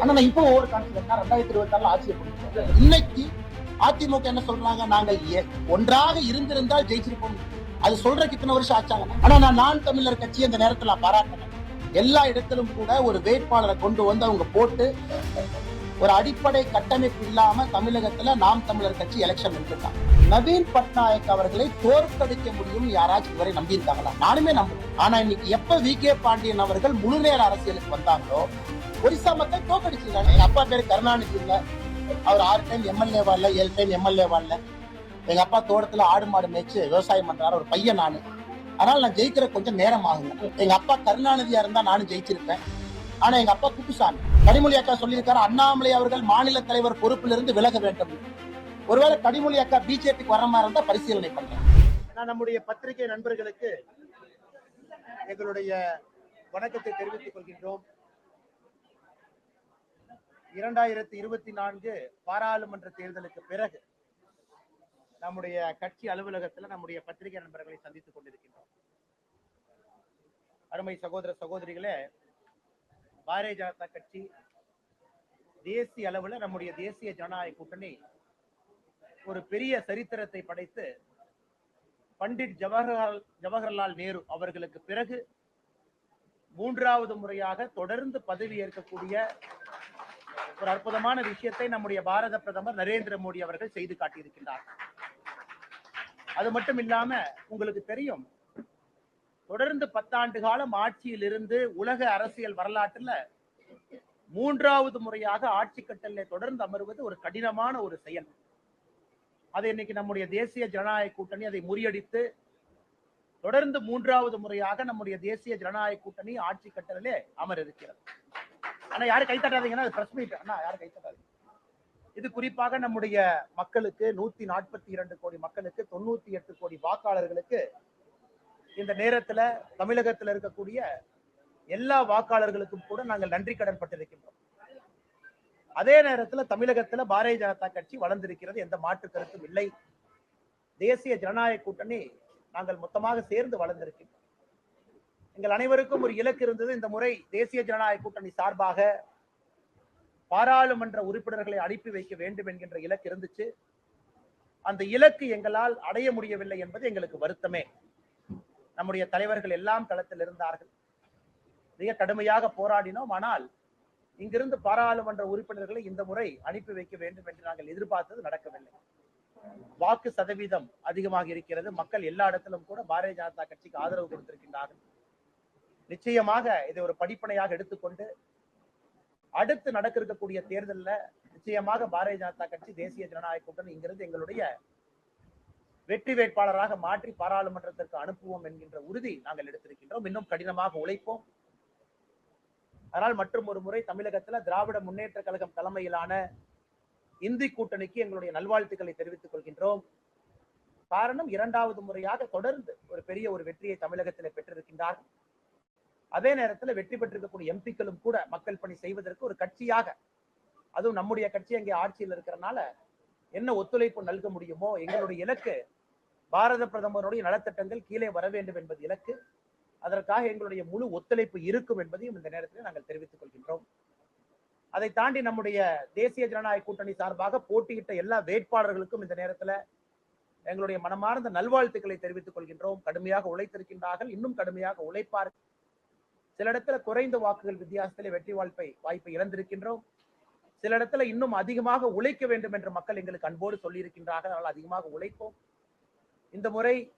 ஆனா நான் இப்போ ஓவர் கான்பிடன்ட் ரெண்டாயிரத்தி இருபத்தி ஆறுல ஆட்சியை இன்னைக்கு அதிமுக என்ன சொல்றாங்க? நாங்கள் ஒன்றாக இருந்திருந்தால் ஜெயிச்சிருப்போம். அது சொல்றதுக்கு இத்தனை வருஷம் ஆச்சாங்க. ஆனா நான் நான் தமிழர் கட்சி அந்த நேரத்துல நான் பாராட்டினேன் எல்லா இடத்திலும் கூட ஒரு வேட்பாளரை கொண்டு வந்து அவங்க போட்டு ஒரு அடிப்படை கட்டமைப்பு இல்லாம தமிழகத்துல நாம் தமிழர் கட்சி எலெக்ஷன் நின்றுட்டான் நவீன் பட்நாயக் அவர்களை தோற்கடிக்க முடியும் யாராச்சும் இதுவரை நம்பியிருக்காங்களா? நானுமே நம்புறேன். ஆனா இன்னைக்கு எப்ப வி. கே. பாண்டியன் அவர்கள் முழு நேர அரசியலுக்கு வந்தாங்களோ ஒரிசா மக்கள் தோற்கடிச்சிருக்காங்க. எங்க அப்பா பேரு கருணாநிதி இல்ல. அவர் ஆறு டைம் எம்எல்ஏ வரல ஏழு டைம் எம்எல்ஏ வரல எங்க அப்பா தோட்டத்துல ஆடு மாடு மேய்ச்சு விவசாயம் பண்றாரு. ஒரு பையன் நானு. அதனால நான் ஜெயிக்கிற கொஞ்சம் நேரம் ஆகுங்க. எங்க அப்பா கருணாநிதியா இருந்தா நானும் ஜெயிச்சிருப்பேன். ஆனா எங்க அப்பா குப்புசாமி. கனிமொழி அக்கா சொல்லியிருக்காரு அண்ணாமலை அவர்கள் மாநில தலைவர் பொறுப்பிலிருந்து விலக வேண்டும். ஒருவேளை கனிமொழி அக்கா பிஜேபிக்கு வர மாதிரி இருந்தா பரிசீலனை பண்றேன் நான் நம்முடைய பத்திரிகை நண்பர்களுக்கு எங்களுடைய வணக்கத்தை தெரிவித்துக் கொள்கின்றோம். இரண்டாயிரத்தி இருபத்தி நான்கு பாராளுமன்ற தேர்தலுக்கு பிறகு நம்முடைய கட்சி அலுவலகத்தில் நம்முடைய பத்திரிகை நண்பர்களை சந்தித்துக் கொண்டிருக்கின்றோம். அருமை சகோதர சகோதரிகளே பாரதிய ஜனதா கட்சி தேசிய அளவுல நம்முடைய தேசிய ஜனநாயக கூட்டணி ஒரு பெரிய சரித்திரத்தை படைத்து பண்டிட் ஜவஹர்லால் ஜவஹர்லால் நேரு அவர்களுக்கு பிறகு மூன்றாவது முறையாக தொடர்ந்து பதவி ஏற்கக்கூடிய ஒரு அற்புதமான விஷயத்தை நம்முடைய பாரத பிரதமர் நரேந்திர மோடி அவர்கள் செய்து காட்டியிருக்கின்றார். அது மட்டும் இல்லாம உங்களுக்கு தெரியும் தொடர்ந்து பத்தாண்டு காலம் ஆட்சியில் இருந்து உலக அரசியல் வரலாற்றுல மூன்றாவது முறையாக ஆட்சி கட்டளை தொடர்ந்து அமர்வது ஒரு கடினமான ஒரு செயல். அதை இன்னைக்கு நம்முடைய தேசிய ஜனநாயக கூட்டணி அதை முறியடித்து தொடர்ந்து மூன்றாவது முறையாக நம்முடைய தேசிய ஜனநாயக கூட்டணி ஆட்சி கட்டளிலே அமர் இருக்கிறது ஆனா யாரும் கைத்தட்டாதீங்கன்னா அது பிரஸ் மீட் அண்ணா யாரும் கைத்தட்டாதீங்க இது குறிப்பாக நம்முடைய மக்களுக்கு நூத்தி நாற்பத்தி இரண்டு கோடி மக்களுக்கு தொண்ணூத்தி எட்டு கோடி வாக்காளர்களுக்கு இந்த நேரத்துல தமிழகத்துல இருக்கக்கூடிய எல்லா வாக்காளர்களுக்கும் கூட நாங்கள் நன்றி கடன் பட்டிருக்கின்றோம். அதே நேரத்துல தமிழகத்துல பாரதிய ஜனதா கட்சி வளர்ந்திருக்கிறது எந்த மாற்று கருத்தும் இல்லை. தேசிய ஜனநாயக கூட்டணி நாங்கள் மொத்தமாக சேர்ந்து வளர்ந்திருக்கின்றோம். எங்கள் அனைவருக்கும் ஒரு இலக்கு இருந்தது. இந்த முறை தேசிய ஜனநாயக கூட்டணி சார்பாக பாராளுமன்ற உறுப்பினர்களை அனுப்பி வைக்க வேண்டும் என்கின்ற இலக்கு இருந்துச்சு. அந்த இலக்கு எங்களால் அடைய முடியவில்லை என்பது எங்களுக்கு வருத்தமே. நம்முடைய தலைவர்கள் எல்லாம் களத்தில் இருந்தார்கள். மிக கடுமையாக போராடினோம். ஆனால் இங்கிருந்து பாராளுமன்ற உறுப்பினர்களை இந்த முறை அனுப்பி வைக்க வேண்டும் என்று நாங்கள் எதிர்பார்த்தது நடக்கவில்லை. வாக்கு சதவீதம் அதிகமாக இருக்கிறது. மக்கள் எல்லா இடத்திலும் கூட பாரதிய ஜனதா கட்சிக்கு ஆதரவு கொடுத்திருக்கின்றார்கள். நிச்சயமாக இதை ஒரு படிப்பனையாக எடுத்துக்கொண்டு அடுத்து நடக்க இருக்கக்கூடிய தேர்தலில் நிச்சயமாக பாரதிய ஜனதா கட்சி தேசிய ஜனநாயக கூட்டணி இங்கிருந்து எங்களுடைய வெற்றி வேட்பாளராக மாற்றி பாராளுமன்றத்திற்கு அனுப்புவோம் என்கின்ற உறுதி நாங்கள் எடுத்திருக்கின்றோம். இன்னும் கடினமாக உழைப்போம். அதனால் மற்றும் ஒரு முறை தமிழகத்துல திராவிட முன்னேற்ற கழகம் தலைமையிலான இந்தி கூட்டணிக்கு எங்களுடைய நல்வாழ்த்துக்களை தெரிவித்துக் கொள்கின்றோம். காரணம் இரண்டாவது முறையாக தொடர்ந்து ஒரு பெரிய ஒரு வெற்றியை தமிழகத்தில் பெற்றிருக்கின்றார் அதே நேரத்தில் வெற்றி பெற்றிருக்கக்கூடிய எம்பிக்களும் கூட மக்கள் பணி செய்வதற்கு ஒரு கட்சியாக அதுவும் நம்முடைய கட்சி அங்கே ஆட்சியில் இருக்கிறனால என்ன ஒத்துழைப்பு நல்க முடியுமோ எங்களுடைய இலக்கு பாரத பிரதமருடைய நலத்திட்டங்கள் கீழே வர வேண்டும் என்பது இலக்கு. அதற்காக எங்களுடைய முழு ஒத்துழைப்பு இருக்கும் என்பதையும் இந்த நேரத்தில் நாங்கள் தெரிவித்துக் கொள்கின்றோம். அதை தாண்டி நம்முடைய தேசிய ஜனநாயக கூட்டணி சார்பாக போட்டியிட்ட எல்லா வேட்பாளர்களுக்கும் இந்த நேரத்துல எங்களுடைய மனமார்ந்த நல்வாழ்த்துக்களை தெரிவித்துக் கொள்கின்றோம். கடுமையாக உழைத்திருக்கின்றார்கள். இன்னும் கடுமையாக உழைப்பார். சில இடத்துல குறைந்த வாக்குகள் வித்தியாசத்திலே வெற்றி வாய்ப்பை வாய்ப்பை இழந்திருக்கின்றோம். சில இடத்துல இன்னும் அதிகமாக உழைக்க வேண்டும் என்று மக்கள் எங்களுக்கு அன்போடு சொல்லியிருக்கின்றார்கள். அதனால் அதிகமாக உழைப்போம். இந்த முறை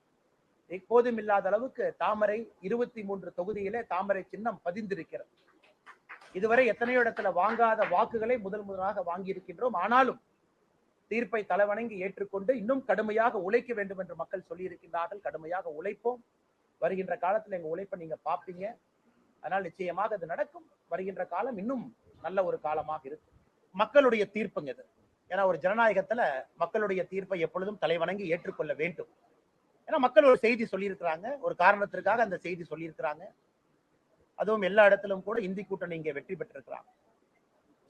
எப்போதும் இல்லாத அளவுக்கு தாமரை இருபத்தி மூன்று தொகுதியிலே தாமரை சின்னம் பதிந்திருக்கிறது. இதுவரை எத்தனையோ இடத்துல வாங்காத வாக்குகளை முதல் முதலாக வாங்கியிருக்கின்றோம். ஆனாலும் தீர்ப்பை தலைவணங்கி ஏற்றுக்கொண்டு இன்னும் கடுமையாக உழைக்க வேண்டும் என்று மக்கள் சொல்லியிருக்கின்றார்கள். கடுமையாக உழைப்போம். வருகின்ற காலத்துல எங்க உழைப்பை நீங்க பார்ப்பீங்க. அதனால் நிச்சயமாக அது நடக்கும். வருகின்ற காலம் இன்னும் நல்ல ஒரு காலமாக இருக்கும். மக்களுடைய தீர்ப்புங்க இது. ஏன்னா ஒரு ஜனநாயகத்துல மக்களுடைய தீர்ப்பை எப்பொழுதும் தலைவணங்கி ஏற்றுக்கொள்ள வேண்டும். ஏன்னா மக்கள் ஒரு செய்தி சொல்லியிருக்கிறாங்க. ஒரு காரணத்திற்காக அந்த செய்தி சொல்லியிருக்கிறாங்க. அதுவும் எல்லா இடத்திலும் கூட இந்தி கூட்டணி இங்கே வெற்றி பெற்றிருக்கிறாங்க.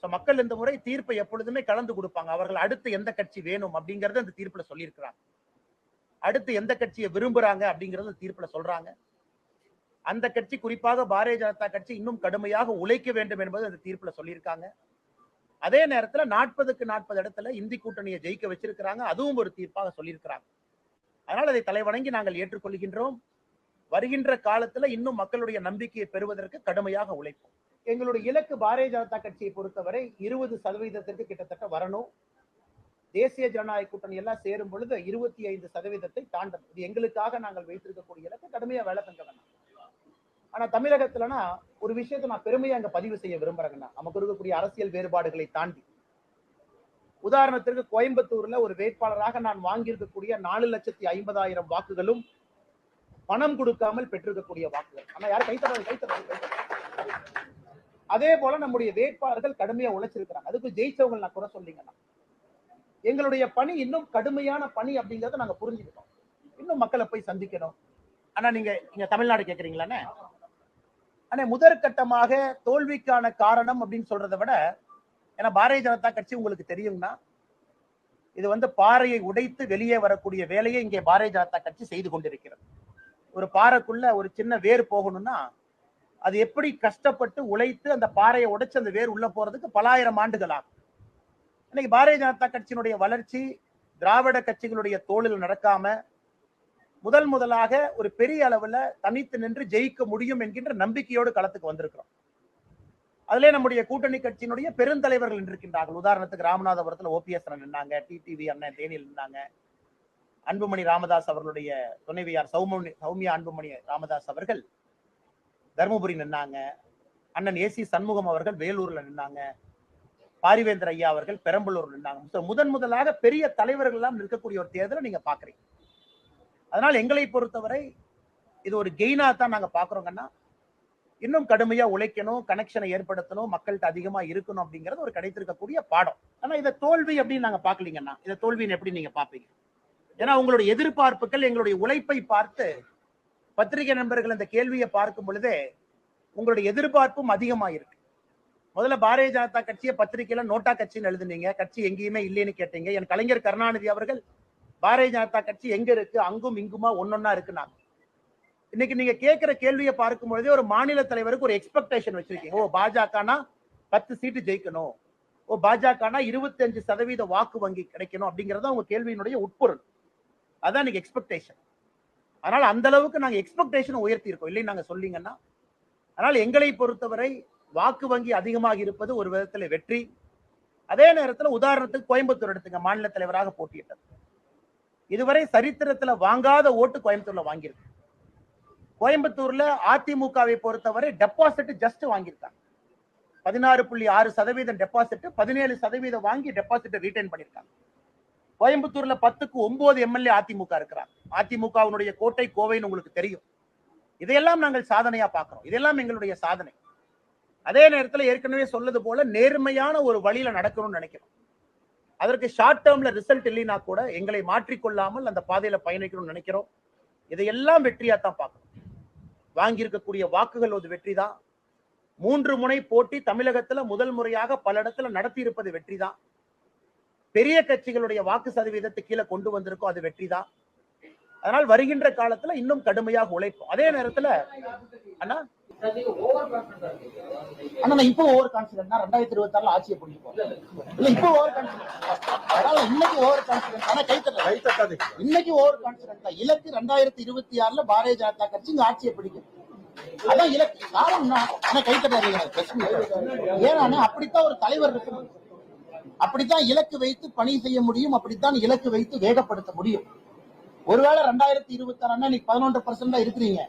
ஸோ மக்கள் இந்த முறை தீர்ப்பை எப்பொழுதுமே கலந்து கொடுப்பாங்க. அவர்கள் அடுத்து எந்த கட்சி வேணும் அப்படிங்கறத அந்த தீர்ப்புல சொல்லியிருக்கிறாங்க. அடுத்து எந்த கட்சியை விரும்புறாங்க அப்படிங்கறத தீர்ப்புல சொல்றாங்க. அந்த கட்சி குறிப்பாக பாரதிய ஜனதா கட்சி இன்னும் கடுமையாக உழைக்க வேண்டும் என்பது அந்த தீர்ப்புல சொல்லியிருக்காங்க. அதே நேரத்துல நாற்பதுக்கு நாற்பது இடத்துல இந்தி கூட்டணியை ஜெயிக்க வச்சிருக்கிறாங்க. அதுவும் ஒரு தீர்ப்பாக சொல்லியிருக்கிறாங்க. அதனால் அதை தலைவணங்கி நாங்கள் ஏற்றுக்கொள்கின்றோம். வருகின்ற காலத்துல இன்னும் மக்களுடைய நம்பிக்கையை பெறுவதற்கு கடுமையாக உழைப்போம். எங்களுடைய இலக்கு பாரதிய ஜனதா கட்சியை பொறுத்தவரை இருபது சதவீதத்திற்கு கிட்டத்தட்ட வரணும். தேசிய ஜனநாயக கூட்டணி எல்லாம் சேரும் பொழுது இருபத்தி ஐந்து சதவீதத்தை தாண்டணும். இது எங்களுக்காக நாங்கள் வைத்திருக்கக்கூடிய இலக்கு. கடுமையா வேலை தங்க வேணாம். ஆனா தமிழகத்துலனா ஒரு விஷயத்தை நான் பெருமையா அங்க பதிவு செய்ய விரும்புறேங்கண்ணா. நமக்கு இருக்கக்கூடிய அரசியல் வேறுபாடுகளை தாண்டி. உதாரணத்திற்கு கோயம்புத்தூர்ல ஒரு வேட்பாளராக நான் வாங்கியிருக்கக்கூடிய நாலு லட்சத்தி ஐம்பதாயிரம் வாக்குகளும் பணம் கொடுக்காமல் பெற்றிருக்கக்கூடிய வாக்குகள். ஆனா யாரும் கைத்தறாங்க கைத்தறாங்க அதே போல நம்முடைய வேட்பாளர்கள் கடுமையா உழைச்சிருக்கிறாங்க. அதுக்கு ஜெயிச்சவங்க நான் குறை சொல்லிங்கன்னா எங்களுடைய பணி இன்னும் கடுமையான பணி அப்படிங்கறத நாங்க புரிஞ்சுக்கிட்டோம். இன்னும் மக்களை போய் சந்திக்கணும். ஆனா நீங்க நீங்க தமிழ்நாடு கேக்குறீங்களானே ஆனா முதற்கட்டமாக தோல்விக்கான காரணம் அப்படின்னு சொல்றதை விட ஏன்னா பாரதிய ஜனதா கட்சி உங்களுக்கு தெரியும்னா இது வந்து பாறையை உடைத்து வெளியே வரக்கூடிய வேலையை இங்கே பாரதிய ஜனதா கட்சி செய்து கொண்டிருக்கிறது. ஒரு பாறைக்குள்ள ஒரு சின்ன வேர் போகணும்னா அது எப்படி கஷ்டப்பட்டு உழைத்து அந்த பாறையை உடைச்சு அந்த வேர் உள்ள போறதுக்கு பலாயிரம் ஆண்டுகள் ஆகும். இன்னைக்கு பாரதிய ஜனதா கட்சியினுடைய வளர்ச்சி திராவிட கட்சிகளுடைய தோளில் நடக்காம முதல் முதலாக ஒரு பெரிய அளவுல தனித்து நின்று ஜெயிக்க முடியும் என்கின்ற நம்பிக்கையோடு களத்துக்கு வந்திருக்கிறோம். அதிலே நம்முடைய கூட்டணி கட்சியினுடைய பெருந்தலைவர்கள் நின்றிருக்கின்றார்கள். உதாரணத்துக்கு ராமநாதபுரத்துல ஓபிஎஸ் நின்னாங்க டிடிவி அண்ணன் தேனியில் நின்னாங்க அன்புமணி ராமதாஸ் அவர்களுடைய துணைவியார் சௌமணி சௌமியா அன்புமணி ராமதாஸ் அவர்கள் தருமபுரி நின்னாங்க அண்ணன் ஏசி சண்முகம் அவர்கள் வேலூர்ல நின்னாங்க பாரிவேந்தர் ஐயா அவர்கள் பெரம்பலூர் நின்றாங்க முதன் முதலாக பெரிய தலைவர்கள் எல்லாம் நிற்கக்கூடிய ஒரு தேர்தலை நீங்க பாக்குறீங்க அதனால் எங்களை பொறுத்தவரை இது ஒரு கெய்னா தான் நாங்க பாக்குறோங்கன்னா இன்னும் கடுமையா உழைக்கணும் கனெக்ஷனை ஏற்படுத்தணும் மக்கள்கிட்ட அதிகமா இருக்கணும் அப்படிங்கிறது ஒரு கிடைத்திருக்கக்கூடிய பாடம். ஆனா இதை தோல்வி அப்படின்னு நாங்க பாக்கலீங்கன்னா இதை தோல்வின்னு எப்படி நீங்க பாப்பீங்க ஏன்னா உங்களுடைய எதிர்பார்ப்புகள் எங்களுடைய உழைப்பை பார்த்து பத்திரிகை நண்பர்கள் இந்த கேள்வியை பார்க்கும் பொழுதே உங்களுடைய எதிர்பார்ப்பும் அதிகமா இருக்கு. முதல்ல பாரதிய ஜனதா கட்சியை பத்திரிகையில நோட்டா கட்சின்னு எழுதுனீங்க. கட்சி எங்கேயுமே இல்லைன்னு கேட்டீங்க. என் கலைஞர் கருணாநிதி அவர்கள் பாரதிய ஜனதா கட்சி எங்க இருக்கு? அங்கும் இங்குமா? ஒன்னொன்னா இருக்குனாங்க இன்னைக்கு நீங்க கேட்கிற கேள்வியை பார்க்கும் பொழுதே ஒரு மாநில தலைவருக்கு ஒரு எக்ஸ்பெக்டேஷன் வச்சிருக்கீங்க. ஓ பாஜகனா பத்து சீட்டு ஜெயிக்கணும். ஓ பாஜகனா இருபத்தஞ்சு சதவீத வாக்கு வங்கி கிடைக்கணும் அப்படிங்கறது உங்க கேள்வியினுடைய உட்பொருள். அதான் நீங்க எக்ஸ்பெக்டேஷன் அதனால அந்த அளவுக்கு நாங்க எக்ஸ்பெக்டேஷன் உயர்த்தி இருக்கோம் இல்லைன்னு நாங்க சொல்லிங்கன்னா அதனால எங்களை பொறுத்தவரை வாக்கு வங்கி அதிகமாக இருப்பது ஒரு விதத்துல வெற்றி. அதே நேரத்துல உதாரணத்துக்கு கோயம்புத்தூர் எடுத்துங்க. மாநில தலைவராக போட்டியிட்டது. இதுவரை சரித்திரத்துல வாங்காத ஓட்டு கோயம்புத்தூர்ல வாங்கியிருக்கு. கோயம்புத்தூர்ல அதிமுகவை பொறுத்தவரை டெபாசிட் ஜஸ்ட் வாங்கியிருக்காங்க. பதினாறு புள்ளி ஆறு சதவீதம் டெபாசிட் பதினேழு சதவீதம் வாங்கி டெபாசிட் ரீட்டைன் பண்ணியிருக்காங்க. கோயம்புத்தூர்ல பத்துக்கு ஒன்பது எம்எல்ஏ அதிமுக இருக்கிறாங்க. அதிமுகவினுடைய கோட்டை கோவைன்னு உங்களுக்கு தெரியும். இதையெல்லாம் நாங்கள் சாதனையா பார்க்கிறோம். இதெல்லாம் எங்களுடைய சாதனை. அதே நேரத்தில் ஏற்கனவே சொன்னது போல நேர்மையான ஒரு வழியில நடக்கணும்னு நினைக்கிறோம். அதற்கு ஷார்ட் டேர்ம்ல ரிசல்ட் இல்லைன்னா கூட எங்களை மாற்றிக்கொள்ளாமல் அந்த பாதையில பயணிக்கணும்னு நினைக்கிறோம். இதையெல்லாம் வெற்றியா தான் பார்க்கணும் வாங்கியிருக்கக்கூடிய வாக்குகள் ஒரு வெற்றி தான் மூன்று முனை போட்டி தமிழகத்துல முதல் முறையாக பல இடத்துல நடத்தி இருப்பது வெற்றி தான் பெரிய கட்சிகளுடைய வாக்கு சதவீதத்தை கீழே கொண்டு வந்திருக்கோம் அது வெற்றி தான் அதனால் வருகின்ற காலத்துல இன்னும் கடுமையாக உழைப்போம். அதே நேரத்துல அண்ணா அண்ணா நான் இப்போ ஓவர் கான்பிடன்ட் ரெண்டாயிரத்தி இருபத்தி ஆறுல ஆட்சியை பிடிக்கும் இல்ல இப்போ ஓவர் கான்பிடன்ட் இன்னைக்கு ஓவர் கான்பிடன்ட் ஆனா கைத்தட்ட கைத்தட்டாது இன்னைக்கு ஓவர் கான்பிடன்ட் தான். இலக்கு ரெண்டாயிரத்தி இருபத்தி ஆறுல பாரதிய ஜனதா கட்சி இங்க ஆட்சியை பிடிக்கும். அதான் இலக்கு. காரணம் ஆனா இல்லை. ஏன்னா அப்படித்தான் ஒரு தலைவர் இருக்கணும். அப்படித்தான் இலக்கு வைத்து பணி செய்ய முடியும். அப்படித்தான் இலக்கு வைத்து வேகப்படுத்த முடியும். ஒருவேளை ரெண்டாயிரத்தி இருபத்தி ஆறு இன்னைக்கு பதினொன்று பர்சன்ட் தான் இருக்கிறீங்க.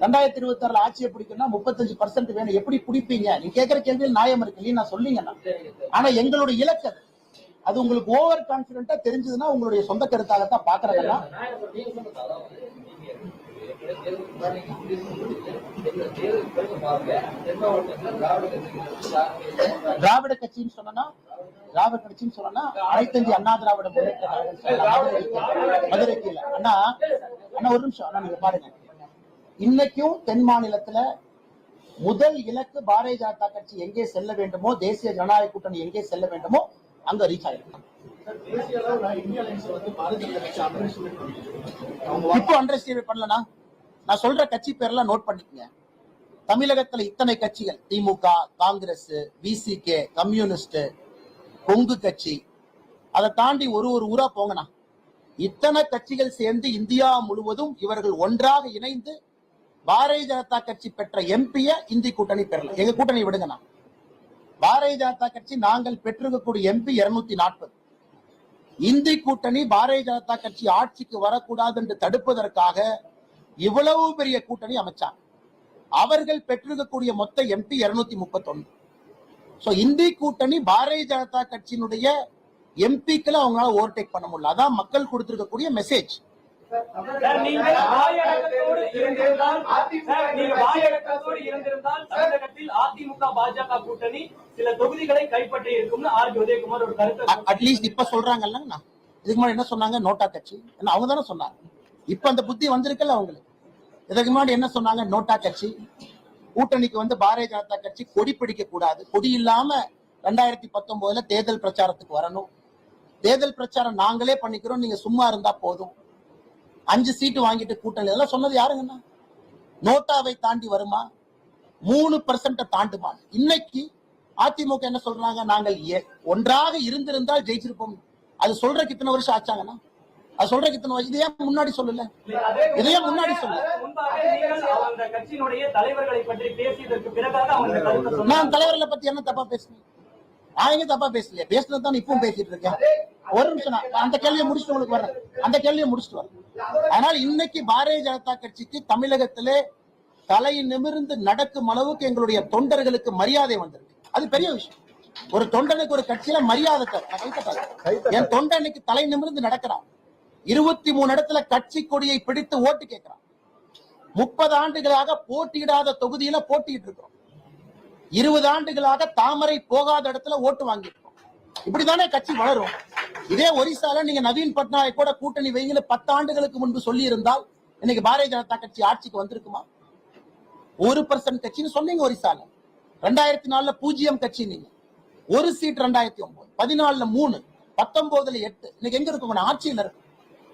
ரெண்டாயிரத்தி இருபத்தி ஆறுல ஆட்சியை பிடிக்கணும்னா முப்பத்தஞ்சு பர்சன்ட் வேணும். எப்படி பிடிப்பீங்க? நீ கேட்கிற கேள்வியில் நியாயம் இருக்கு. இல்லையா நான் சொல்லிங்கண்ணா ஆனா எங்களுடைய இலக்கு அது. உங்களுக்கு ஓவர் கான்பிடண்டா தெரிஞ்சதுன்னா உங்களுடைய சொந்த கருத்தாகத்தான் பாக்குறாங்கன்னா திராவிட கட்சின்னு சொன்னா திராவிட கட்சின்னு சொன்னா அனைத்தந்தி அண்ணா திராவிட மதுரைக்கு இல்ல. அண்ணா அண்ணா ஒரு நிமிஷம். அண்ணா நீங்க பாருங்க. இன்னைக்கும் தென் மாநிலத்துல முதல் இலக்கு பாரதிய ஜனதா கட்சி எங்கே செல்ல வேண்டுமோ தேசிய ஜனநாயக கூட்டணி எங்கே செல்ல வேண்டுமோ அங்க ரீச் ஆயிருக்கு. அண்டர் இப்போ அண்டர் பண்ணலனா நான் சொல்ற கட்சி பேர்லாம் நோட் பண்ணிக்கங்க. தமிழகத்துல இத்தனை கட்சிகள்? திமுக காங்கிரஸ் விசிகே கம்யூனிஸ்ட் கொங்கு கட்சி. அதை தாண்டி ஒரு ஒரு ஊரா போங்கண்ணா. இத்தனை கட்சிகள் சேர்ந்து இந்தியா முழுவதும் இவர்கள் ஒன்றாக இணைந்து பாரதிய ஜனதா கட்சி பெற்ற எம்பிய இந்தி கூட்டணி பெறல. எங்க கூட்டணி விடுங்க நான். பாரதிய ஜனதா கட்சி நாங்கள் பெற்றிருக்கக்கூடிய எம்பி இருநூத்தி நாற்பது. இந்தி கூட்டணி பாரதிய ஜனதா கட்சி ஆட்சிக்கு வரக்கூடாது என்று தடுப்பதற்காக இவ்வளவு பெரிய கூட்டணி அமைச்சாங்க. அவர்கள் பெற்றிருக்கக்கூடிய மொத்த எம்பி இருநூத்தி முப்பத்தி ஸோ இந்தி கூட்டணி பாரதிய ஜனதா கட்சியினுடைய எம்பிக்களை அவங்களால ஓவர்டேக் பண்ண முடியல. அதான் மக்கள் கொடுத்திருக்கக்கூடிய மெசேஜ் சார், நீங்க வாயடக்கத்தோடு இருந்திருந்தால் சார், நீங்க வாயடக்கத்தோடு இருந்திருந்தால் தமிழகத்தில் அதிமுக பாஜக கூட்டணி சில தொகுதிகளை கைப்பற்றி இருக்கும்னு ஆர். பி உதயகுமார் ஒரு கருத்தை அட்லீஸ்ட் இப்ப இதுக்கு முன்னாடி என்ன சொன்னாங்க? நோட்டா கட்சி. அவங்க தானே சொன்னாங்க. இப்ப அந்த புத்தி வந்திருக்குல்ல அவங்களுக்கு. இதுக்கு முன்னாடி என்ன சொன்னாங்க? நோட்டா கட்சி. கூட்டணிக்கு வந்து பாரதிய ஜனதா கட்சி கொடி பிடிக்க கூடாது. கொடி இல்லாம ரெண்டாயிரத்தி பத்தொன்பதுல தேர்தல் பிரச்சாரத்துக்கு வரணும். தேர்தல் பிரச்சாரம் நாங்களே பண்ணிக்கிறோம். நீங்க சும்மா இருந்தா போதும். அஞ்சு சீட்டு வாங்கிட்டு கூட்டணி. இதெல்லாம் சொன்னது யாருங்கண்ணா நோட்டாவை தாண்டி வருமா? மூணு பர்சன்ட தாண்டுமா? இன்னைக்கு அதிமுக என்ன சொல்றாங்க? நாங்கள் ஒன்றாக இருந்திருந்தால் ஜெயிச்சிருப்போம். அது சொல்றக்கு இத்தனை வருஷம் ஆச்சாங்கன்னா அது சொல்றதுக்கு இத்தனை வருஷம் இதையே முன்னாடி சொல்லல? இதையே முன்னாடி சொல்லு. நான் தலைவர்களை பத்தி என்ன தப்பா பேசுனேன்? நான் எங்க தப்பா பேசலையே? பேசுனது தான் இப்பவும் பேசிட்டு இருக்கேன். ஒரு நிமிஷம் அந்த கேள்வியை முடிச்சுட்டு உங்களுக்கு வரேன் அந்த கேள்வியை முடிச்சுட்டு வரேன் அதனால இன்னைக்கு பாரதிய ஜனதா கட்சிக்கு தமிழகத்திலே தலை நிமிர்ந்து நடக்கும் அளவுக்கு எங்களுடைய தொண்டர்களுக்கு மரியாதை வந்திருக்கு. அது பெரிய விஷயம். ஒரு தொண்டனுக்கு ஒரு கட்சியில மரியாதை. என் தொண்டனுக்கு தலை நிமிர்ந்து நடக்கிறான். இருபத்தி மூணு இடத்துல கட்சி கொடியை பிடித்து ஓட்டு கேட்கிறான். முப்பது ஆண்டுகளாக போட்டியிடாத தொகுதியில போட்டியிட்டு இருக்கிறோம். இருபது ஆண்டுகளாக தாமரை போகாத இடத்துல ஓட்டு வாங்கியிருக்கோம் இப்படிதானே கட்சி வளரும். இதே ஒரிசால நீங்க நவீன் பட்நாயக் கூட கூட்டணி வைங்கன்னு பத்து ஆண்டுகளுக்கு முன்பு சொல்லி இருந்தால் இன்னைக்கு பாரதிய ஜனதா கட்சி ஆட்சிக்கு வந்திருக்குமா? ஒரு பர்சன்ட் கட்சின்னு சொன்னீங்க ஒரிசால. ரெண்டாயிரத்தி நாலுல பூஜ்ஜியம் கட்சி நீங்க. ஒரு சீட் ரெண்டாயிரத்தி ஒன்பது. பதினாலுல மூணு. பத்தொன்பதுல எட்டு. இன்னைக்கு எங்க இருக்கும்? ஆட்சியில் இருக்கும்.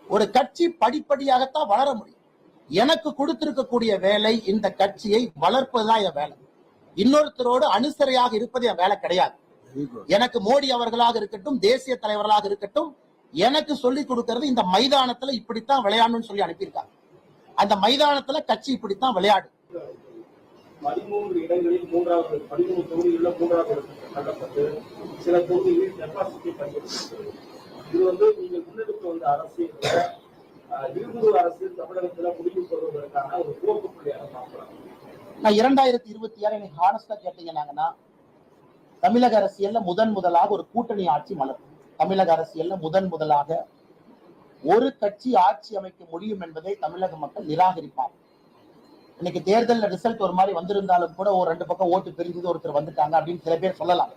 ஒரு கட்சி படிப்படியாகத்தான் வளர முடியும். எனக்கு கொடுத்திருக்கக்கூடிய வேலை இந்த கட்சியை வளர்ப்பதுதான் என் வேலை. இன்னொருத்தரோடு அனுசரையாக இருப்பது என் வேலை கிடையாது. எனக்கு மோடி அவர்களாக இருக்கட்டும் தேசிய தலைவர்களாக இருக்கட்டும் எனக்கு சொல்லி கொடுக்கிறது இந்த மைதானத்துல இப்படித்தான் விளையாடணும்னு சொல்லி அனுப்பியிருக்காங்க. அந்த மைதானத்துல கட்சி இப்படித்தான் விளையாடு. பதிமூன்று இடங்களில் மூன்றாவது பதிமூணு தொகுதிகளில் மூன்றாவது இடத்துக்கு தள்ளப்பட்டு சில தொகுதிகளில் டெபாசிட்டை பயன்படுத்தியிருக்கிறது இது வந்து நீங்கள் முன்னெடுத்து வந்த அரசியல் இருநூறு அரசியல் தமிழகத்துல முடிவு பெறுவதற்கான ஒரு துவக்க புள்ளியாக பார்க்கலாம் நான் இரண்டாயிரத்தி இருபத்தி ஆறு எனக்கு ஹானஸ்டா கேட்டீங்கன்னாங்கன்னா தமிழக அரசியல்ல முதன் முதலாக ஒரு கூட்டணி ஆட்சி மலரும். தமிழக அரசியல்ல முதன் முதலாக ஒரு கட்சி ஆட்சி அமைக்க முடியும் என்பதை தமிழக மக்கள் நிராகரிப்பார் இன்னைக்கு தேர்தல் ரிசல்ட் ஒரு மாதிரி வந்திருந்தாலும் கூட ஒரு ரெண்டு பக்கம் ஓட்டு பிரிஞ்சது ஒருத்தர் வந்துட்டாங்க அப்படின்னு சில பேர் சொல்லலாம்.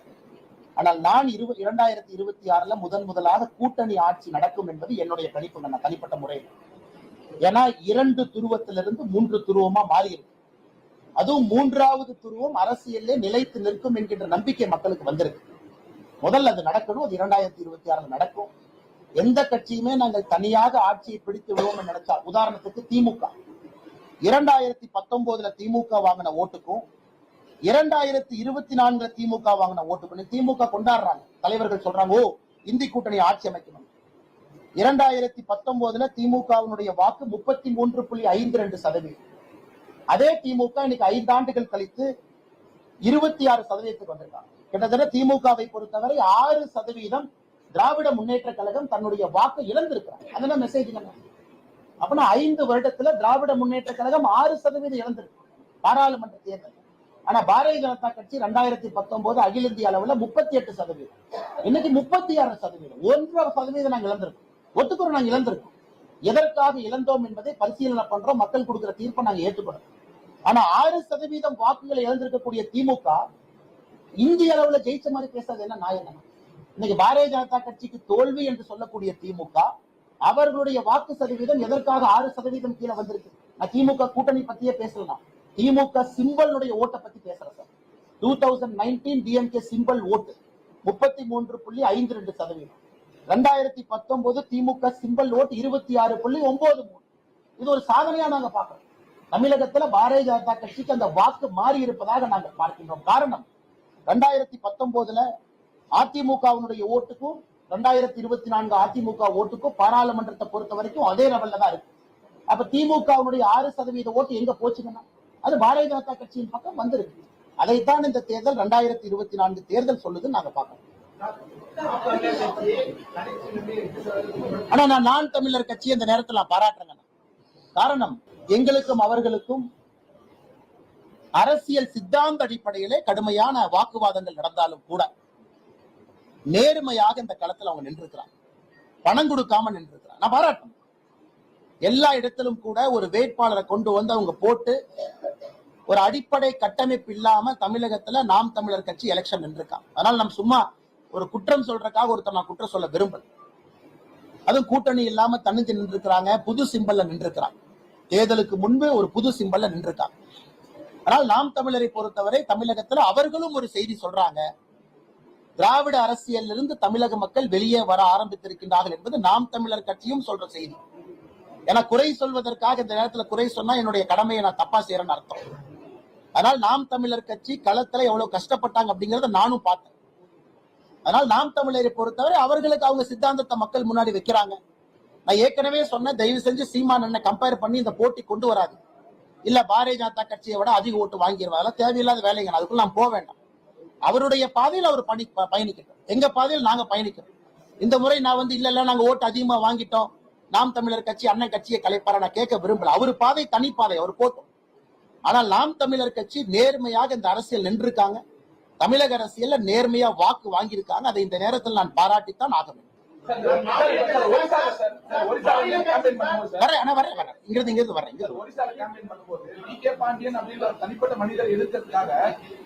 ஆனால் நான் இரு இரண்டாயிரத்தி இருபத்தி ஆறுல முதன் முதலாக கூட்டணி ஆட்சி நடக்கும் என்பது என்னுடைய கணிப்பு நான் தனிப்பட்ட முறையில். ஏன்னா இரண்டு துருவத்திலிருந்து மூன்று துருவமா மாறி இருக்கு அதுவும் மூன்றாவது துருவம் அரசியலே நிலைத்து நிற்கும் என்கின்ற நம்பிக்கை மக்களுக்கு வந்திருக்கு. முதல்ல அது நடக்கணும் அது இரண்டாயிரத்தி இருபத்தி ஆறுல நடக்கும். எந்த கட்சியுமே நாங்கள் தனியாக ஆட்சியை பிடித்து விடுவோம் நினைச்சா உதாரணத்துக்கு திமுக. இரண்டாயிரத்தி பத்தொன்பதுல திமுக வாங்கின ஓட்டுக்கும் இரண்டாயிரத்தி இருபத்தி நான்குல திமுக வாங்கின ஓட்டுக்கும் திமுக கொண்டாடுறாங்க. தலைவர்கள் சொல்றாங்க ஓ இந்தி கூட்டணி ஆட்சி அமைக்கணும். இரண்டாயிரத்தி பத்தொன்பதுல திமுகவினுடைய வாக்கு முப்பத்தி மூன்று புள்ளி ஐந்து ரெண்டு சதவீதம். அதே திமுக இன்னைக்கு ஐந்து ஆண்டுகள் கழித்து இருபத்தி ஆறு சதவீதத்துக்கு வந்திருக்காங்க. கிட்டத்தட்ட திமுகவை பொறுத்தவரை ஆறு சதவீதம் திராவிட முன்னேற்ற கழகம் தன்னுடைய வாக்கை இழந்திருக்கிறார் அதெல்லாம் மெசேஜ் அப்பனா ஐந்து வருடத்துல திராவிட முன்னேற்ற கழகம் ஆறு சதவீதம் இழந்திருக்கு. பாராளுமன்ற தேர்தல். ஆனா பாரதிய ஜனதா கட்சி ரெண்டாயிரத்தி பத்தொன்பது அகில இந்திய அளவுல முப்பத்தி எட்டு சதவீதம். இன்னைக்கு முப்பத்தி ஆறு சதவீதம். ஒன்றரை சதவீதம் நாங்க இழந்திருக்கோம். ஒத்துக்குறோம் நாங்க இழந்திருக்கோம். எதற்காக இழந்தோம் என்பதை பரிசீலனை பண்றோம். மக்கள் கொடுக்கிற தீர்ப்பை நாங்க ஏற்றுக்கிறோம் ஆனா ஆறு சதவீதம் வாக்குகளை இழந்திருக்கக்கூடிய திமுக இந்திய அளவுல ஜெயிச்ச மாதிரி பேசுறது என்ன நாயகம் இன்னைக்கு பாரதிய ஜனதா கட்சிக்கு தோல்வி என்று சொல்லக்கூடிய திமுக அவர்களுடைய வாக்கு சதவீதம் எதற்காக ஆறு சதவீதம் கீழே வந்திருக்கு? நான் திமுக கூட்டணி பத்தியே பேசலாம் திமுக சிம்பலுடைய ஓட்டை பத்தி பேசுறேன் sir. Two thousand nineteen DMK symbol ஓட்டு முப்பத்தி மூன்று புள்ளி ஐந்து ரெண்டு சதவீதம். ரெண்டாயிரத்தி பத்தொன்பது திமுக சிம்பல் ஓட்டு இருபத்தி ஆறு புள்ளி ஒன்பது மூணு. இது ஒரு சாதனையா நாங்க பாக்குறோம் தமிழகத்துல பாரதிய ஜனதா கட்சிக்கு அந்த வாக்கு மாறி இருப்பதாக நாங்கள் பார்க்கின்றோம். காரணம் ரெண்டாயிரத்தி பத்தொன்பதுல அதிமுகவினுடைய ஓட்டுக்கும் ரெண்டாயிரத்தி இருபத்தி நான்கு அதிமுக ஓட்டுக்கும் பாராளுமன்றத்தை பொறுத்த வரைக்கும் அதே லெவல்ல தான் இருக்கு. அப்ப திமுகவினுடைய ஆறு சதவீத ஓட்டு எங்க போச்சுங்கன்னா அது பாரதிய ஜனதா கட்சியின் பக்கம் வந்திருக்கு. அதைத்தான் இந்த தேர்தல் ரெண்டாயிரத்தி இருபத்தி நான்கு தேர்தல் சொல்லுதுன்னு நாங்க பார்க்கறோம். ஆனா நான் நான் தமிழர் கட்சி இந்த நேரத்தில் நான் பாராட்டுறேங்க காரணம் எங்களுக்கும் அவர்களுக்கும் அரசியல் சித்தாந்த அடிப்படையிலே கடுமையான வாக்குவாதங்கள் நடந்தாலும் கூட நேர்மையாக இந்த களத்தில் அவங்க நின்றுக்கிறாங்க. பணம் கொடுக்காம நின்றுக்கிறாங்க. நான் பாராட்டணும். எல்லா இடத்திலும் கூட ஒரு வேட்பாளரை கொண்டு வந்து அவங்க போட்டு ஒரு அடிப்படை கட்டமைப்பு இல்லாம தமிழகத்துல நாம் தமிழர் கட்சி எலெக்ஷன் நின்றுருக்காங்க அதனால நம்ம சும்மா ஒரு குற்றம் சொல்றதுக்காக ஒருத்தர் நான் குற்றம் சொல்ல விரும்பல. அதுவும் கூட்டணி இல்லாம தனித்து நின்றுக்கிறாங்க. புது சிம்பல்ல நின்றுக்கிறாங்க. தேர்தலுக்கு முன்பு ஒரு புது சிம்பல்ல நின்றுட்டாங்க ஆனால் நாம் தமிழரை பொறுத்தவரை தமிழகத்துல அவர்களும் ஒரு செய்தி சொல்றாங்க. திராவிட அரசியலில் இருந்து தமிழக மக்கள் வெளியே வர ஆரம்பித்திருக்கின்றார்கள் என்பது நாம் தமிழர் கட்சியும் சொல்ற செய்தி. ஏன்னா குறை சொல்வதற்காக இந்த நேரத்துல குறை சொன்னா என்னுடைய கடமையை நான் தப்பா செய்யறேன்னு அர்த்தம். அதனால் நாம் தமிழர் கட்சி களத்துல எவ்வளவு கஷ்டப்பட்டாங்க அப்படிங்கறத நானும் பார்த்தேன். அதனால் நாம் தமிழரை பொறுத்தவரை அவர்களுக்கு அவங்க சித்தாந்தத்தை மக்கள் முன்னாடி வைக்கிறாங்க. நான் ஏற்கனவே சொன்னேன் தயவு செஞ்சு சீமான் என்ன கம்பேர் பண்ணி இந்த போட்டி கொண்டு வராது. இல்ல பாரதிய ஜனதா கட்சியை விட அதிக ஓட்டு வாங்கிடுவாங்க அதெல்லாம் தேவையில்லாத வேலைங்க அதுக்குள்ள நான் போக வேண்டாம். அவருடைய பாதையில் அவர் பணி ப- பயணிக்கட்டும். எங்க பாதையில் நாங்க பயணிக்கிறோம் இந்த முறை நான் வந்து இல்ல இல்ல நாங்க ஓட்டு அதிகமா வாங்கிட்டோம். நாம் தமிழர் கட்சி அண்ணன் கட்சியை கலைப்பார? நான் கேட்க விரும்பல. அவர் பாதை தனி பாதை அவர் போட்டோம் ஆனால் நாம் தமிழர் கட்சி நேர்மையாக இந்த அரசியல் நின்றுருக்காங்க. தமிழக அரசியல்ல நேர்மையா வாக்கு வாங்கியிருக்காங்க. அதை இந்த நேரத்தில் நான் பாராட்டித்தான் ஆக வேண்டும். தனிப்பட்ட மனிதர் எதிர்க்கிறதுக்காக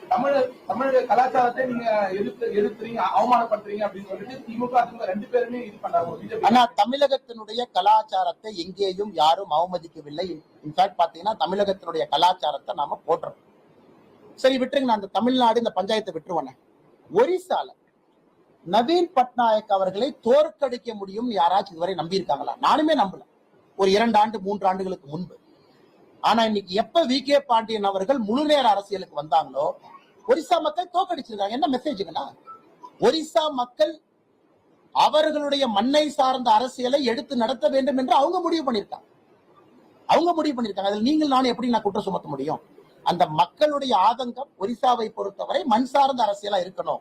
தமிழ் தமிழக கலாச்சாரத்தை நீங்க எதிர்த்து எதிர்த்துறீங்க அவமானப்படுத்துறீங்க அப்படின்னு சொல்லிட்டு திமுக அதிமுக ரெண்டு பேருமே இது பண்றாங்க. பிஜேபி ஆனா தமிழகத்தினுடைய கலாச்சாரத்தை எங்கேயும் யாரும் அவமதிக்கவில்லை. இன்ஃபேக்ட் பாத்தீங்கன்னா தமிழகத்தினுடைய கலாச்சாரத்தை நாம போடுறோம் சரி விட்டுருங்க நான் அந்த தமிழ்நாடு இந்த பஞ்சாயத்தை விட்டுருவேன் ஒரிசால நவீன் பட்நாயக் அவர்களை தோற்கடிக்க முடியும் யாராச்சும் இதுவரை நம்பியிருக்காங்களா? நானுமே நம்பல. ஒரு இரண்டு ஆண்டு மூன்று ஆண்டுகளுக்கு முன்பு. ஆனா இன்னைக்கு எப்ப வி. கே. பாண்டியன் அவர்கள் முழு நேர அரசியலுக்கு வந்தாங்களோ ஒரிசா மக்கள் தோக்கடிச்சிருக்காங்க என்ன மெசேஜுங்கன்னா ஒரிசா மக்கள் அவர்களுடைய மண்ணை சார்ந்த அரசியலை எடுத்து நடத்த வேண்டும் என்று அவங்க முடிவு பண்ணிருக்காங்க அவங்க முடிவு பண்ணிருக்காங்க அதில் நீங்கள் நானும் எப்படி நான் குற்றம் சுமத்த முடியும்? அந்த மக்களுடைய ஆதங்கம் ஒரிசாவை பொறுத்தவரை மண் சார்ந்த அரசியலா இருக்கணும்.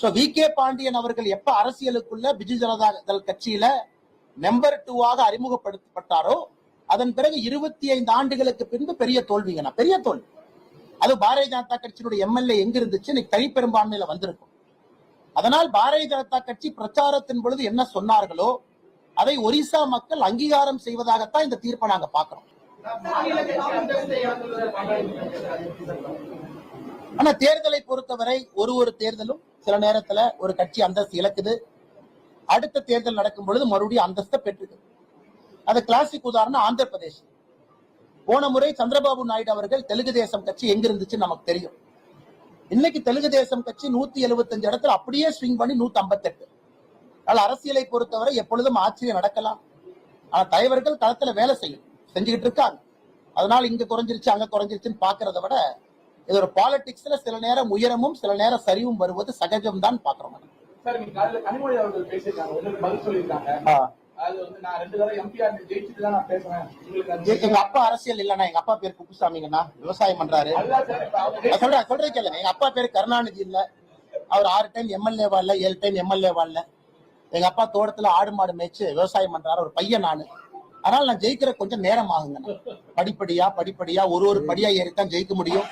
சோ வி கே பாண்டியன் அவர்கள் எப்ப அரசியலுக்குள்ள பிஜு ஜனதா தள் கட்சியில நம்பர் டூவாக அறிமுகப்படுத்தப்பட்டாரோ அதன் பிறகு இருபத்தி ஐந்து ஆண்டுகளுக்கு பின்பு பெரிய தோல்விங்கண்ணா பெரிய தோல்வி. அது பாரதிய ஜனதா கட்சியினுடைய எம்எல்ஏ எங்க இருந்துச்சு? இன்னைக்கு தனிப்பெரும்பான்மையில வந்திருக்கும். அதனால் பாரதிய ஜனதா கட்சி பிரச்சாரத்தின் பொழுது என்ன சொன்னார்களோ அதை ஒரிசா மக்கள் அங்கீகாரம் செய்வதாகத்தான் இந்த தீர்ப்பை நாங்க பாக்குறோம் ஆனா தேர்தலை பொறுத்தவரை ஒரு ஒரு தேர்தலும் சில நேரத்துல ஒரு கட்சி அந்தஸ்து இழக்குது. அடுத்த தேர்தல் நடக்கும் பொழுது மறுபடியும் அந்தஸ்தை பெற்றுது அது கிளாசிக் உதாரணம் ஆந்திர பிரதேஷ் போன முறை சந்திரபாபு நாயுடு அவர்கள் தெலுங்கு தேசம் கட்சி எங்க இருந்துச்சுன்னு நமக்கு தெரியும். இன்னைக்கு தெலுங்கு தேசம் கட்சி நூத்தி எழுபத்தஞ்சு இடத்துல அப்படியே ஸ்விங் பண்ணி நூத்தி ஐம்பத்தெட்டு அதனால அரசியலை பொறுத்தவரை எப்பொழுதும் ஆச்சரியம் நடக்கலாம். ஆனா தலைவர்கள் களத்துல வேலை செய்யும். செஞ்சுக்கிட்டு இருக்காங்க. அதனால இங்க குறைஞ்சிருச்சு அங்க குறைஞ்சிருச்சுன்னு பாக்குறத விட இது ஒரு பாலிடிக்ஸ்ல சில நேரம் உயரமும் சில நேரம் சரிவும் வருவது சகஜம் தான் பாக்குறோம் எங்க அப்பா அரசியல் இல்லைன்னா எங்க அப்பா பேர் குப்புசாமிங்கண்ணா. விவசாயம் பண்றாரு. சொல்றேன் சொல்றேன் கேளுங்க. எங்க அப்பா பேரு கருணாநிதி இல்ல. அவர் ஆறு டைம் எம்எல்ஏவா இல்ல ஏழு டைம் எம்எல்ஏவா இல்ல. எங்க அப்பா தோட்டத்துல ஆடு மாடு மேய்ச்சு விவசாயம் பண்றாரு. ஒரு பையன் நானு. அதனால நான் ஜெயிக்கிற கொஞ்சம் நேரம் ஆகுங்க படிப்படியா படிப்படியா ஒரு ஒரு படியா ஏறித்தான் ஜெயிக்க முடியும்.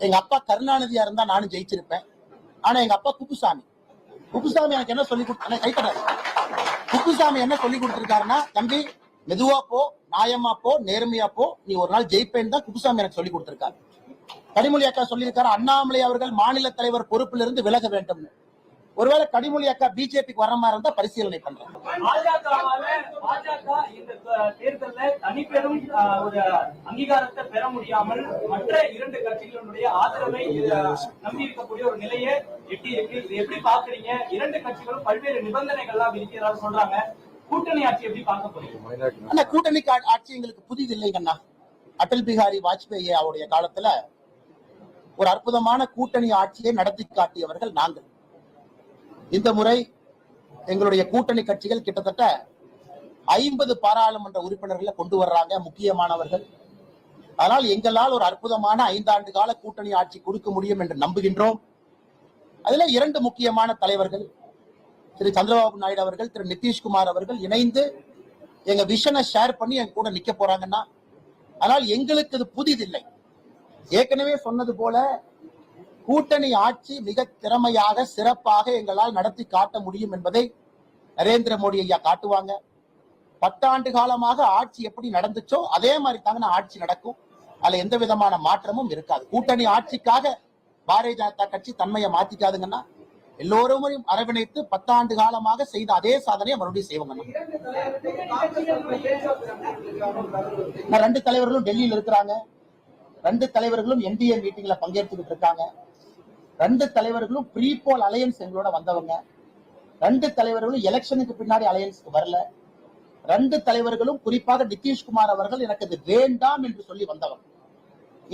எங்க அப்பா கருணாநிதியா இருந்தா நானும் ஜெயிச்சிருப்பேன். ஆனா எங்க அப்பா குப்புசாமி. குப்புசாமி எனக்கு என்ன சொல்லி கொடுத்தாங்க கைத்தறாரு குப்புசாமி என்ன சொல்லி கொடுத்திருக்காருன்னா தம்பி மெதுவா போ நியாயமா போ நேர்மையா போ. நீ ஒரு நாள் ஜெயிப்பேன்னு தான் குப்புசாமி எனக்கு சொல்லி கொடுத்திருக்காரு. கனிமொழி அக்கா சொல்லியிருக்காரு அண்ணாமலை அவர்கள் மாநில தலைவர் பொறுப்பிலிருந்து விலக வேண்டும்னு. ஒருவேளை கனிமொழி அக்கா பிஜேபிக்கு வர மாதிரி இருந்தா பரிசீலனை பண்றேன். இந்த த- தேர்தல்ல தனிப்பெரும் ஆஹ், ஒரு அங்கீகாரத்தை பெற முடியாமல் மற்ற இரண்டு கட்சிகளுடைய ஆதரவை நம்பி இருக்கக்கூடிய ஒரு நிலையை எட்டி இருக்கு இது எப்படி பாக்குறீங்க இரண்டு கட்சிகளும் பல்வேறு நிபந்தனைகள்லாம் விதிக்கிறதா சொல்றாங்க. கூட்டணி ஆட்சி எப்படி பார்க்க போறீங்க? கூட்டணி ஆட்சி எங்களுக்கு புதிது இல்லைங்கண்ணா அடல் பிகாரி வாஜ்பேயி அவருடைய காலத்துல ஒரு அற்புதமான கூட்டணி ஆட்சியை நடத்தி காட்டியவர்கள் நாங்கள். இந்த முறை எங்களுடைய கூட்டணி கட்சிகள் கிட்டத்தட்ட ஐம்பது பாராளுமன்ற உறுப்பினர்களை கொண்டு வர்றாங்க முக்கியமானவர்கள். அதனால் எங்களால் ஒரு அற்புதமான ஐந்தாண்டு கால கூட்டணி ஆட்சி கொடுக்க முடியும் என்று நம்புகின்றோம். அதுல இரண்டு முக்கியமான தலைவர்கள் திரு சந்திரபாபு நாயுடு அவர்கள் திரு நிதிஷ்குமார் அவர்கள் இணைந்து எங்க விஷனை ஷேர் பண்ணி எங்க கூட நிக்க போறாங்கன்னா ஆனால் எங்களுக்கு இது புதிதில்லை. ஏற்கனவே சொன்னது போல கூட்டணி ஆட்சி மிக திறமையாக சிறப்பாக எங்களால் நடத்தி காட்ட முடியும் என்பதை நரேந்திர மோடி ஐயா காட்டுவாங்க. பத்தாண்டு காலமாக ஆட்சி எப்படி நடந்துச்சோ அதே மாதிரி தாங்க ஆட்சி நடக்கும். அதுல எந்த விதமான மாற்றமும் இருக்காது. கூட்டணி ஆட்சிக்காக பாரதிய ஜனதா கட்சி தன்மையை மாத்திக்காதுங்கன்னா எல்லோரும் அரவணைத்து பத்தாண்டு காலமாக செய்த அதே சாதனையை மறுபடியும் செய்வாங்க. ரெண்டு தலைவர்களும் டெல்லியில இருக்கிறாங்க. ரெண்டு தலைவர்களும் என்டிஏ மீட்டிங்ல பங்கேற்றுக்கிட்டு இருக்காங்க. ரெண்டு தலைவர்களும் ப்ரீ போல் அலையன்ஸ் எங்களோட வந்தவங்க. ரெண்டு தலைவர்களும் எலெக்ஷனுக்கு பின்னாடி அலையன்ஸ்க்கு வரல. ரெண்டு தலைவர்களும் குறிப்பாக நிதிஷ்குமார் அவர்கள் எனக்கு இது வேண்டாம் என்று சொல்லி வந்தவர்.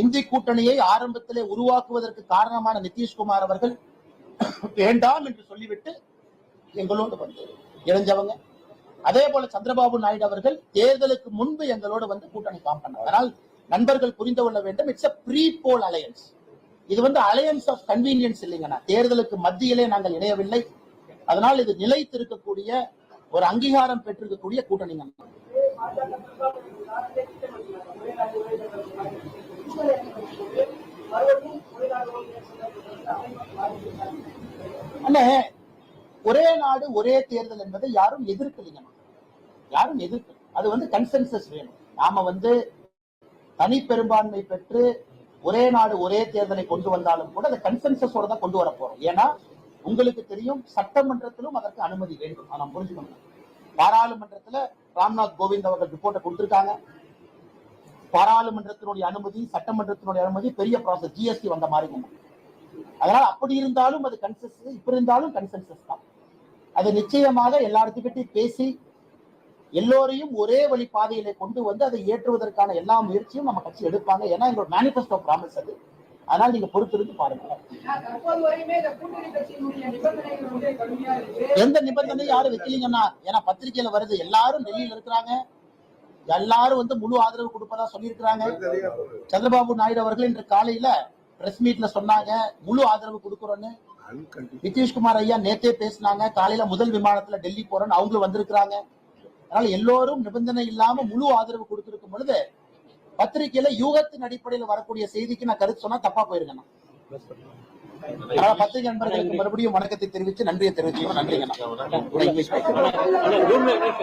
இந்தி கூட்டணியை ஆரம்பத்திலே உருவாக்குவதற்கு காரணமான நிதிஷ்குமார் அவர்கள் வேண்டாம் என்று சொல்லிவிட்டு எங்களோடு வந்து இணைஞ்சவங்க. அதே போல சந்திரபாபு நாயுடு அவர்கள் தேர்தலுக்கு முன்பு எங்களோடு வந்து கூட்டணி ஃபார்ம் பண்ணார் அதனால் நண்பர்கள் புரிந்து கொள்ள வேண்டும் it's a pre poll alliance இது வந்து அலையன்ஸ் ஆஃப் கன்வீனியன்ஸ் இல்லைங்கண்ணா. தேர்தலுக்கு மத்தியிலே நாங்கள் இணையவில்லை. அதனால் இது நிலைத்திருக்கக்கூடிய ஒரு அங்கீகாரம் பெற்றிருக்கக்கூடிய கூட்டணிங்க. அண்ணே ஒரே நாடு ஒரே தேர்தல் என்பதை யாரும் எதிர்க்கலைங்க யாரும் எதிர்க்கல. அது வந்து கன்சென்சஸ் வேணும். நாம வந்து தனி பெரும்பான்மை பெற்று ஒரே நாடு ஒரே தேர்தலை கொண்டு வந்தாலும் கூட அதை கன்சென்சஸோட தான் கொண்டு வர போறோம். ஏன்னா உங்களுக்கு தெரியும் சட்டமன்றத்திலும் அதற்கு அனுமதி வேண்டும். நான் நாம் புரிஞ்சுக்கணும் பாராளுமன்றத்துல ராம்நாத் கோவிந்த் அவர்கள் ரிப்போர்ட்டை கொடுத்திருக்காங்க. பாராளுமன்றத்தினுடைய அனுமதி சட்டமன்றத்தினுடைய அனுமதி பெரிய ப்ராசஸ் ஜிஎஸ்டி வந்த மாதிரி அதனால அப்படி இருந்தாலும் அது கன்சென்சஸ் இப்ப இருந்தாலும் கன்சென்சஸ் தான். அது நிச்சயமாக எல்லாத்துக்கிட்டையும் பேசி எல்லோரையும் ஒரே வழி பாதையில கொண்டு வந்து அதை ஏற்றுவதற்கான எல்லா முயற்சியும் நம்ம கட்சி எடுப்பாங்க. ஏன்னா எங்களோட மேனிபெஸ்டோ ப்ராமிஸ் அது. அதனால நீங்க பொறுத்திருந்து பாருங்க. எந்த நிபந்தனையும் யாரும் வைக்கலீங்கன்னா ஏன்னா பத்திரிகையில வருது எல்லாரும் டெல்லியில இருக்கிறாங்க. எல்லாரும் வந்து முழு ஆதரவு கொடுப்பதா சொல்லியிருக்கிறாங்க. சந்திரபாபு நாயுடு அவர்கள் இன்று காலையில பிரஸ் மீட்ல சொன்னாங்க. முழு ஆதரவு கொடுக்கிறோன்னு. நிதிஷ்குமார் ஐயா நேத்தே பேசினாங்க. காலையில முதல் விமானத்துல டெல்லி போறோன்னு அவங்களும் வந்திருக்கிறாங்க. அதனால எல்லோரும் நிபந்தனை இல்லாம முழு ஆதரவு கொடுத்திருக்கும் பொழுது பத்திரிகையில யூகத்தின் அடிப்படையில் வரக்கூடிய செய்திக்கு நான் கருத்து சொன்னா தப்பா போயிருக்கேன். அதனால பத்திரிகை நண்பர்களுக்கு மறுபடியும் வணக்கத்தை தெரிவித்து நன்றியை தெரிவிச்சுக்கணும் நன்றிங்கண்ணா